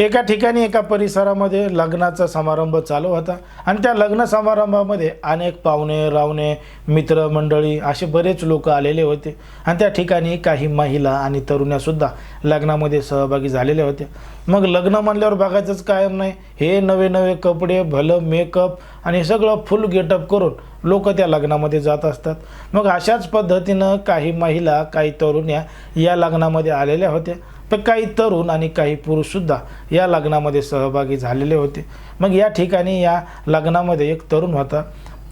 एका ठिकाणी एका परिसरामध्ये लग्नाचा समारंभ चालू होता. आणि त्या लग्न समारंभामध्ये अनेक पाहुणे रावणे मित्रमंडळी असे बरेच लोक आलेले होते. आणि त्या ठिकाणी काही महिला आणि तरुण्यासुद्धा लग्नामध्ये सहभागी झालेल्या होत्या मग लग्न म्हणल्यावर बघायचंच कायम नाही. हे नवे नवे कपडे भलं मेकअप आणि सगळं फुल गेटअप करून लोक त्या लग्नामध्ये जात असतात. मग अशाच पद्धतीनं काही महिला काही तरुण्या या लग्नामध्ये आलेल्या होत्या. तर काही तरुण आणि काही पुरुषसुद्धा या लग्नामध्ये सहभागी झालेले होते. मग या ठिकाणी या लग्नामध्ये एक तरुण होता.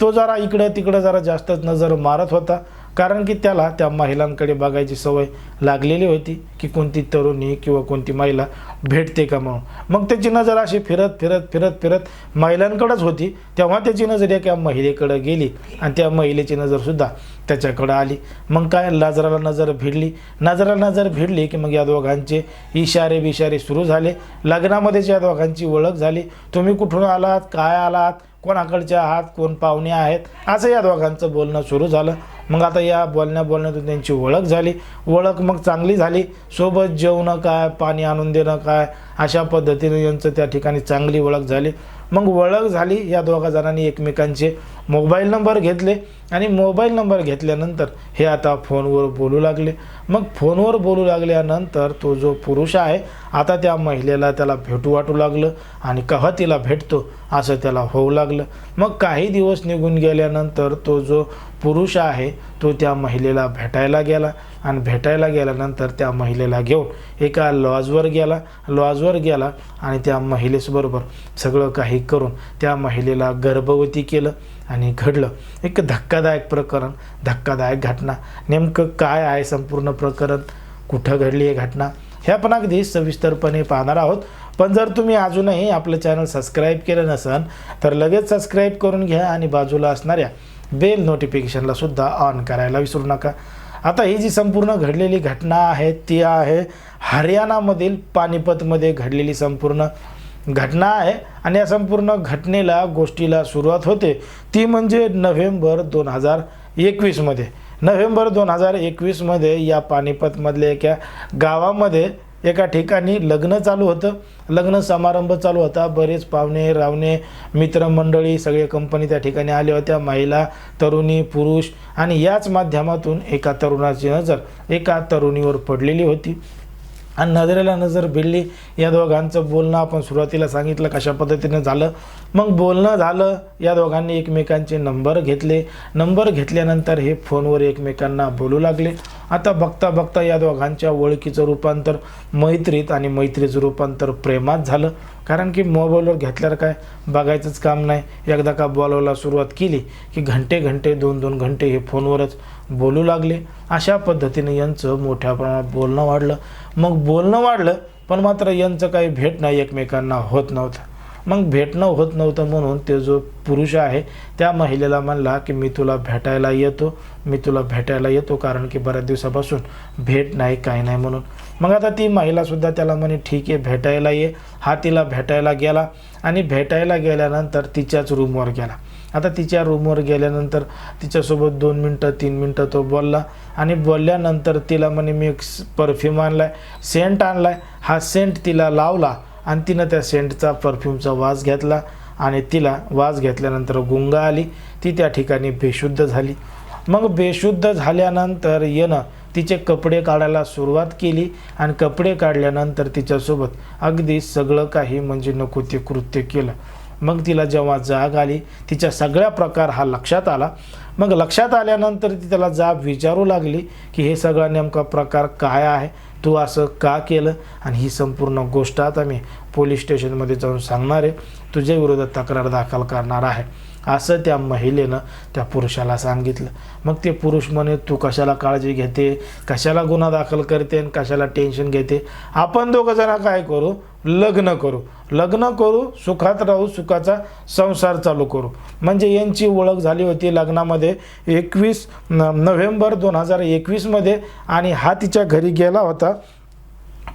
तो जरा इकडं तिकडं जरा जास्तच नजर मारत होता. कारण की त्याला त्या महिलांकडे बघायची सवय लागलेली होती की कोणती तरुणी किंवा कोणती महिला भेटते का म्हणून. मग त्याची नजर अशी फिरत फिरत फिरत फिरत महिलांकडंच होती. तेव्हा त्याची नजर एका महिलेकडं गेली आणि त्या महिलेची नजरसुद्धा त्याच्याकडं आली. मग काय नजराला नजर भिडली? नजराला नजर भिडली की मग या दोघांचे इशारे बिशारे सुरू झाले. लग्नामध्येच या दोघांची ओळख झाली. तुम्ही कुठून आलात? काय आलात? कोणाकडचे आहात कोण पाहुणे आहेत असं या दोघांचं बोलणं सुरू झालं. मग आता या बोलण्या बोलण्यातून त्यांची ओळख झाली. ओळख मग चांगली झाली. सोबत जेवणं काय पाणी आणून देणं काय अशा पद्धतीने यांचं त्या ठिकाणी चांगली ओळख झाली. मग ओळख झाली या दोघा जणांनी एकमेकांचे मोबाईल नंबर घेतले आणि मोबाईल नंबर घेतल्यानंतर हे आता फोनवर बोलू लागले. मग फोनवर बोलू लागल्यानंतर तो जो पुरुष आहे आता त्या महिलेला त्याला भेटू वाटू लागलं आणि केव्हा तिला भेटतो असं त्याला होऊ लागलं. मग काही दिवस निघून गेल्यानंतर तो जो पुरुष आहे तो त्या महिलेला भेटायला गेला आणि भेटायला गेल्यानंतर त्या महिलेला घेऊन एका लॉजवर गेला. लॉजवर गेला आणि त्या महिलेसबरोबर सगळं काही करून त्या महिलेला गर्भवती केलं आणि घडलं. एक धक्कादायक प्रकरण धक्कादायक घटना. नेमकं काय आहे संपूर्ण प्रकरण? कुठं घडली आहे घटना? हे आपण अगदी सविस्तरपणे पाहणार आहोत. पण जर तुम्ही अजूनही आपलं चॅनल सबस्क्राईब केलं नसन तर लगेच सबस्क्राईब करून घ्या आणि बाजूला असणाऱ्या बेल नोटिफिकेशनला सुद्धा ऑन करायला विसरू नका. आता ही जी संपूर्ण घडलेली घटना आहे ती आहे हरियाणामधील पानिपतमध्ये घडलेली संपूर्ण घटना आहे आणि या संपूर्ण घटनेला गोष्टीला सुरुवात होते ती म्हणजे नोव्हेंबर दोन हजार एकवीसमध्ये नोव्हेंबर दोन हजार एकवीसमध्ये या पानिपतमधल्या एका गावामध्ये एका ठिकाणी लग्न चालू होतं. लग्न समारंभ चालू होता. बरेच पाहुणे रावणे मित्रमंडळी सगळे कंपनी त्या ठिकाणी आल्या होत्या. महिला तरुणी पुरुष आणि याच माध्यमातून एका तरुणाची नजर एका तरुणीवर पडलेली होती. आणि नजरेला नजर भिडली. या दोघांचं बोलणं आपण सुरुवातीला सांगितलं कशा पद्धतीनं झालं. मग बोलणं झालं. या दोघांनी एकमेकांचे नंबर घेतले. नंबर घेतल्यानंतर हे फोनवर एकमेकांना बोलू लागले. आता बघता बघता या दोघांच्या ओळखीचं रूपांतर मैत्रीत आणि मैत्रीचं रूपांतर प्रेमात झालं. कारण की मोबाईलवर घेतल्यावर काय? बघायचंच काम नाही. एकदा का बोलायला सुरुवात केली की घंटे घंटे दोन दोन घंटे हे फोनवरच बोलू लागले. अशा पद्धतीने यांचं मोठ्या प्रमाणात बोलणं वाढलं. मग बोलणं वाढलं पण मात्र यांचं काही भेट नाही एकमेकांना होत नव्हतं. मग भेटणं होत नव्हतं म्हणून ते जो पुरुष आहे त्या महिलेला म्हणला की मी तुला भेटायला येतो मी तुला भेटायला येतो कारण की बऱ्याच दिवसापासून भेट नाही काही नाही म्हणून. मग आता ती महिलासुद्धा त्याला म्हणे ठीक आहे भेटायला ये. हा तिला भेटायला गेला आणि भेटायला गेल्यानंतर तिच्याच रूमवर गेला. आता तिच्या रूमवर गेल्यानंतर तिच्यासोबत दोन मिनटं तीन मिनटं तो बोलला आणि बोलल्यानंतर तिला म्हणे मी परफ्यूम आणला आहे सेंट आणलाय. हा सेंट तिला लावला आणि तिनं त्या सेंटचा परफ्यूमचा वास घेतला आणि तिला वास घेतल्यानंतर गुंगा आली. ती त्या ठिकाणी बेशुद्ध झाली. मग बेशुद्ध झाल्यानंतर येणं तिचे कपडे काढायला सुरुवात केली आणि कपडे काढल्यानंतर तिच्यासोबत अगदी सगळं काही म्हणजे नको ते कृत्य केलं. मग तिला जेव्हा जाग आली तिच्या सगळ्या प्रकार हा लक्षात आला. मग लक्षात आल्यानंतर ती त्याला जाब विचारू लागली की हे सगळा नेमका प्रकार काय आहे? तू असं का केलं? आणि ही संपूर्ण गोष्ट आता मी पोलीस स्टेशनमध्ये जाऊन सांगणार आहे. तुझ्या विरोधात तक्रार दाखल करणार आहे. असं त्या महिलेनं त्या पुरुषाला सांगितलं. मग ते पुरुष म्हणे तू कशाला काळजी घेते? कशाला गुन्हा दाखल करते आणि कशाला टेन्शन घेते? आपण दोघं जण काय करू? लग्न करू. लग्न करू सुखात राहू सुखाचा संसार चालू करू. म्हणजे यांची ओळख झाली होती लग्नामध्ये एकवीस न- नोव्हेंबर दोन हजार एकवीसमध्ये आणि हा तिच्या घरी गेला होता.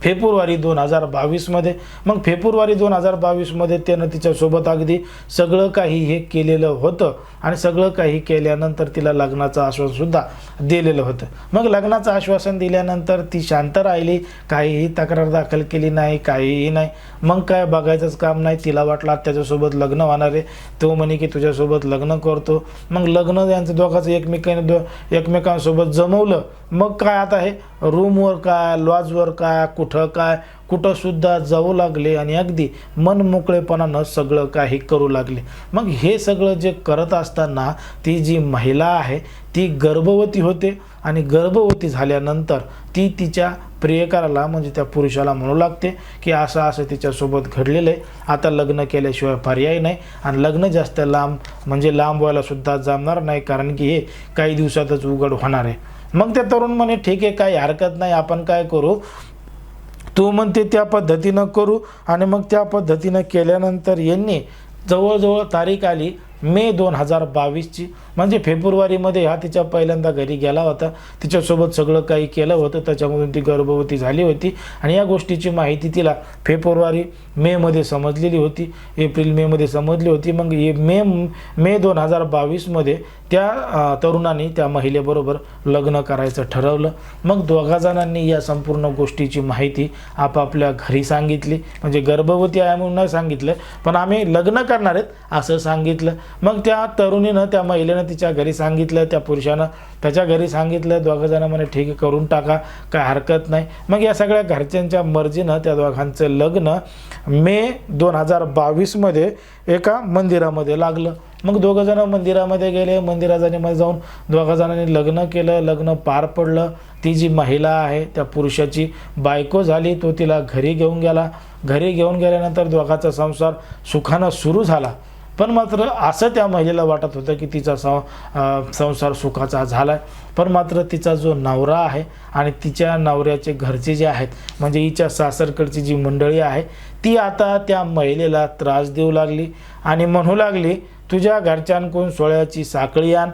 फेब्रुवारी दोन हजार बावीसमध्ये मग फेब्रुवारी दोन हजार बावीसमध्ये त्यानं तिच्यासोबत अगदी सगळं काही हे केलेलं होतं आणि सगळं काही केल्यानंतर तिला लग्नाचं आश्वासनसुद्धा दिलेलं होतं. मग लग्नाचं आश्वासन दिल्यानंतर ती शांत राहिली. काहीही तक्रार दाखल केली नाही काहीही नाही. मग काय बघायचंच काम नाही. तिला वाटलं त्याच्यासोबत लग्न होणार आहे. तो म्हणे की तुझ्यासोबत लग्न करतो. मग लग्न यांचं दोघांचं एकमेकांनी दो एकमेकांसोबत जमवलं. मग काय आता हे? रूमवर काय लॉजवर काय कुठं काय कुठंसुद्धा जाऊ लागले आणि अगदी मन मोकळेपणानं सगळं काही करू लागले. मग हे सगळं जे करत असताना ती जी महिला आहे ती गर्भवती होते आणि गर्भवती झाल्यानंतर ती तिच्या प्रियकराला म्हणजे त्या पुरुषाला म्हणू लागते की असं असं तिच्यासोबत घडलेलं आहे. आता लग्न केल्याशिवाय पर्याय नाही आणि लग्न जास्त लांब म्हणजे लांब व्हायलासुद्धा जमणार नाही कारण की हे काही दिवसातच उघड होणार आहे. मग त्या तरुण म्हणे ठीक आहे काही हरकत नाही आपण काय करू? तू म्हणते त्या पद्धतीनं करू. आणि मग त्या पद्धतीनं केल्यानंतर यांनी जवळजवळ तारीख आली मे दोन हजार बावीसची. म्हणजे फेब्रुवारीमध्ये हा तिच्या पहिल्यांदा घरी गेला होता. तिच्यासोबत सगळं काही केलं होतं. त्याच्यामधून ती गर्भवती झाली होती. आणि या गोष्टीची माहिती तिला फेब्रुवारी मेमध्ये समजलेली होती. एप्रिल मेमध्ये समजली होती. मग हे मे मे दोन हजार बावीसमध्ये त्या तरुणांनी त्या महिलेबरोबर लग्न करायचं ठरवलं. मग दोघा जणांनी या संपूर्ण गोष्टीची माहिती आपापल्या घरी सांगितली. म्हणजे गर्भवती आहे म्हणून नाही सांगितलं पण आम्ही लग्न करणार आहेत असं सांगितलं. मग त्या तरुणीनं त्या महिलेनं तिच्या घरी सांगितलं त्या पुरुषानं त्याच्या घरी सांगितलं दोघं जण म्हणे ठीक करून टाका काय हरकत नाही. मग या सगळ्या घरच्यांच्या मर्जीनं त्या दोघांचं लग्न मे दोन हजार बावीसमध्ये एका मंदिरामध्ये लागलं. मग दोघं जण मंदिरामध्ये गेले मंदिराजणीमध्ये जाऊन दोघंजणांनी लग्न केलं लग्न पार पडलं. ती जी महिला आहे त्या पुरुषाची बायको झाली तो तिला घरी घेऊन गेला. घरी घेऊन गेल्यानंतर दोघाचा संसार सुखानं सुरू झाला. पण मात्र असं त्या महिलेला वाटत होतं की तिचा सं संसार सुखाचा झाला आहे पण मात्र तिचा जो नवरा आहे आणि तिच्या नवऱ्याचे घरचे जे आहेत म्हणजे हिच्या सासरकडची जी मंडळी आहे ती आता त्या महिलेला त्रास देऊ लागली आणि म्हणू लागली तुझ्या घरच्यांकडून सोळ्याची साखळी आण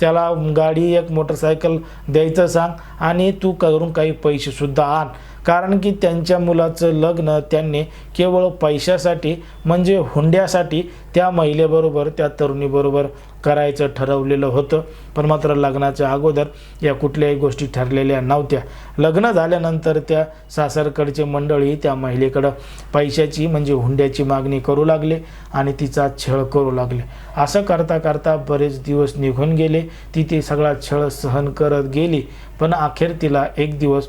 त्याला गाडी एक मोटरसायकल द्यायचं सांग आणि तू करून काही पैसेसुद्धा आण. कारण की त्यांच्या मुलाचं लग्न त्यांनी केवळ पैशासाठी म्हणजे हुंड्यासाठी त्या महिलेबरोबर त्या तरुणीबरोबर करायचं ठरवलेलं होतं. पण मात्र लग्नाच्या अगोदर या कुठल्याही गोष्टी ठरलेल्या नव्हत्या. लग्न झाल्यानंतर त्या सासरकडचे मंडळी त्या महिलेकडं पैशाची म्हणजे हुंड्याची मागणी करू लागले आणि तिचा छळ करू लागले. असं करता करता बरेच दिवस निघून गेले. ती ते सगळा छळ सहन करत गेली. पण अखेर तिला एक दिवस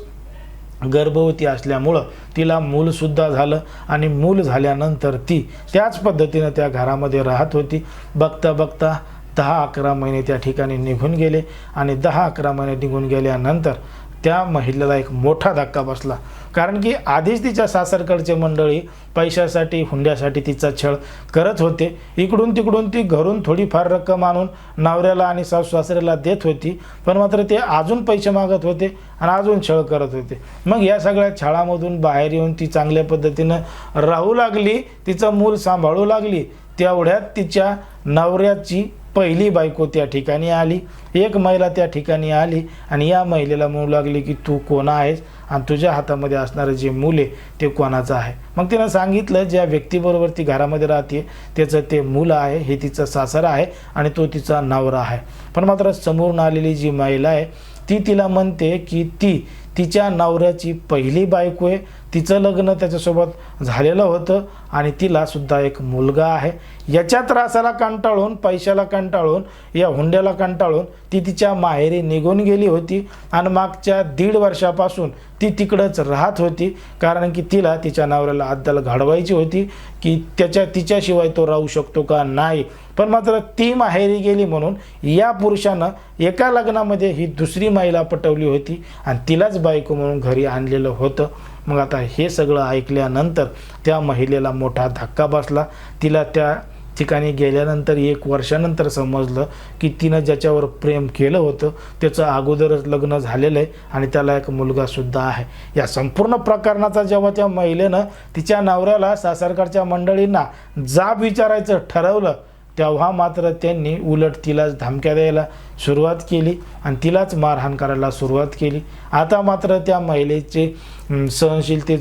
गर्भवती असल्यामुळं तिला मूलसुद्धा झालं आणि मूल झाल्यानंतर ती त्याच पद्धतीनं त्या घरामध्ये राहत होती. बघता बघता दहा अकरा महिने त्या ठिकाणी निघून गेले आणि दहा अकरा महिने निघून गेल्यानंतर त्या महिलेला एक मोठा धक्का बसला. कारण की आधीच तिच्या सासरकडचे मंडळी पैशासाठी हुंड्यासाठी तिचा छळ करत होते. इकडून तिकडून ती घरून थोडीफार रक्कम आणून नवऱ्याला आणि सासू सासऱ्याला देत होती. पण मात्र ते अजून पैसे मागत होते आणि अजून छळ करत होते. मग या सगळ्या छळामधून बाहेर येऊन ती चांगल्या पद्धतीनं राहू लागली तिचं मूल सांभाळू लागली. तेवढ्यात तिच्या नवऱ्याची पहिली बायको त्या ठिकाणी आली एक महिला त्या ठिकाणी आली आणि या महिलेला म्हणू लागली की तू कोणा आहेस आणि तुझ्या हातामध्ये असणारं जे मूल आहे ते कोणाचं आहे? मग तिनं सांगितलं ज्या व्यक्तीबरोबर ती घरामध्ये राहते त्याचं ते मूल आहे हे तिचं सासरा आहे आणि तो तिचा नवरा आहे. पण मात्र समोरून आलेली जी महिला आहे ती तिला म्हणते की ती तिच्या नवऱ्याची पहिली बायको आहे तिचं लग्न त्याच्यासोबत झालेलं होतं आणि तिला सुद्धा एक मुलगा आहे. याच्या त्रासाला कंटाळून पैशाला कंटाळून या हुंड्याला कंटाळून ती तिच्या माहेरी निघून गेली होती आणि मागच्या दीड वर्षापासून ती तिकडंच राहत होती कारण की तिला तिच्या नवऱ्याला अद्दल घडवायची होती की त्याच्या तिच्याशिवाय तो राहू शकतो का नाही. पण मात्र ती माहेरी गेली म्हणून या पुरुषानं एका लग्नामध्ये ही दुसरी महिला पटवली होती आणि तिलाच बायको म्हणून घरी आणलेलं होतं. मग आता हे सगळं ऐकल्यानंतर त्या महिलेला मोठा धक्का बसला. तिला त्या ठिकाणी गेल्यानंतर एक वर्षानंतर समजलं की तिनं ज्याच्यावर प्रेम केलं होतं त्याचं अगोदरच लग्न झालेलं आहे आणि त्याला एक मुलगासुद्धा आहे. या संपूर्ण प्रकरणाचा जेव्हा त्या महिलेनं तिच्या नवऱ्याला सासरकडच्या मंडळींना जाब विचारायचं ठरवलं तेव्हा मात्र त्यांनी उलट तिलाच धमक्या द्यायला सुरुवात केली आणि तिलाच मारहाण करायला सुरुवात केली. आता मात्र त्या महिलेचे सहनशीलतेच सहनशीलते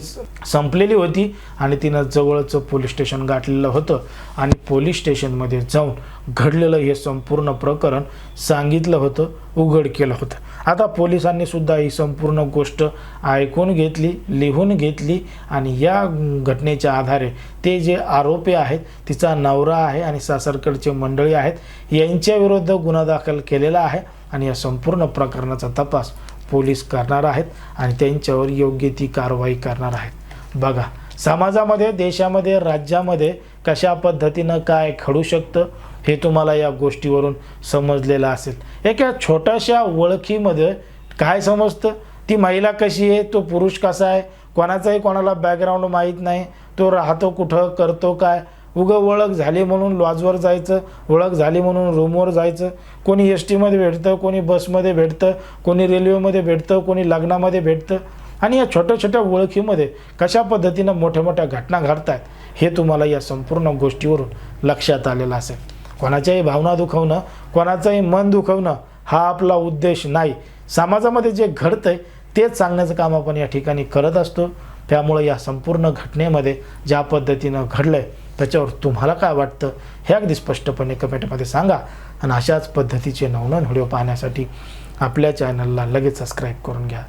संपलेली होती आणि तिनं जवळचं पोलीस स्टेशन गाठलेलं होतं आणि पोलीस स्टेशनमध्ये जाऊन घडलेलं हे संपूर्ण प्रकरण सांगितलं होतं उघड केलं होतं. आता पोलिसांनी सुद्धा ही संपूर्ण गोष्ट ऐकून घेतली लिहून घेतली आणि या घटनेच्या आधारे ते जे आरोपी आहेत तिचा नवरा आहे आणि सासरकडचे मंडळी आहेत यांच्या विरुद्ध गुन्हा दाखल केलेला आहे आणि या संपूर्ण प्रकरणाचा तपास पोलीस करणार आहेत आणि त्यांच्यावर योग्य ती कारवाई करणार आहेत. बघा समाजामध्ये देशामध्ये राज्यामध्ये कशा पद्धतीनं काय घडू शकतं हे तुम्हाला या गोष्टीवरून समजलेलं असेल. एका छोट्याशा ओळखीमध्ये काय समजतं? ती महिला कशी आहे? तो पुरुष कसा आहे? कोणाचाही कोणाला बॅकग्राऊंड माहीत नाही. तो राहतो कुठं? करतो काय? उगं ओळख झाली म्हणून लॉजवर जायचं ओळख झाली म्हणून रूमवर जायचं. कोणी एस टीमध्ये भेटतं कोणी बसमध्ये भेटतं कोणी रेल्वेमध्ये भेटतं कोणी लग्नामध्ये भेटतं. आणि या छोट्या छोट्या ओळखीमध्ये कशा पद्धतीनं मोठ्या मोठ्या घटना घडतात हे तुम्हाला या संपूर्ण गोष्टीवरून लक्षात आलेलं असेल. कोणाच्याही भावना दुखवणं कोणाचंही मन दुखवणं हा आपला उद्देश नाही. समाजामध्ये जे घडतं आहे तेच सांगण्याचं काम आपण या ठिकाणी करत असतो. त्यामुळे या संपूर्ण घटनेमध्ये ज्या पद्धतीनं घडलं आहे त्याच्यावर तुम्हाला काय वाटतं हे अगदी स्पष्टपणे कमेंटमध्ये सांगा. आणि अशाच पद्धतीचे नवनवीन व्हिडिओ पाहण्यासाठी आपल्या चॅनलला लगेच सबस्क्राईब करून घ्या.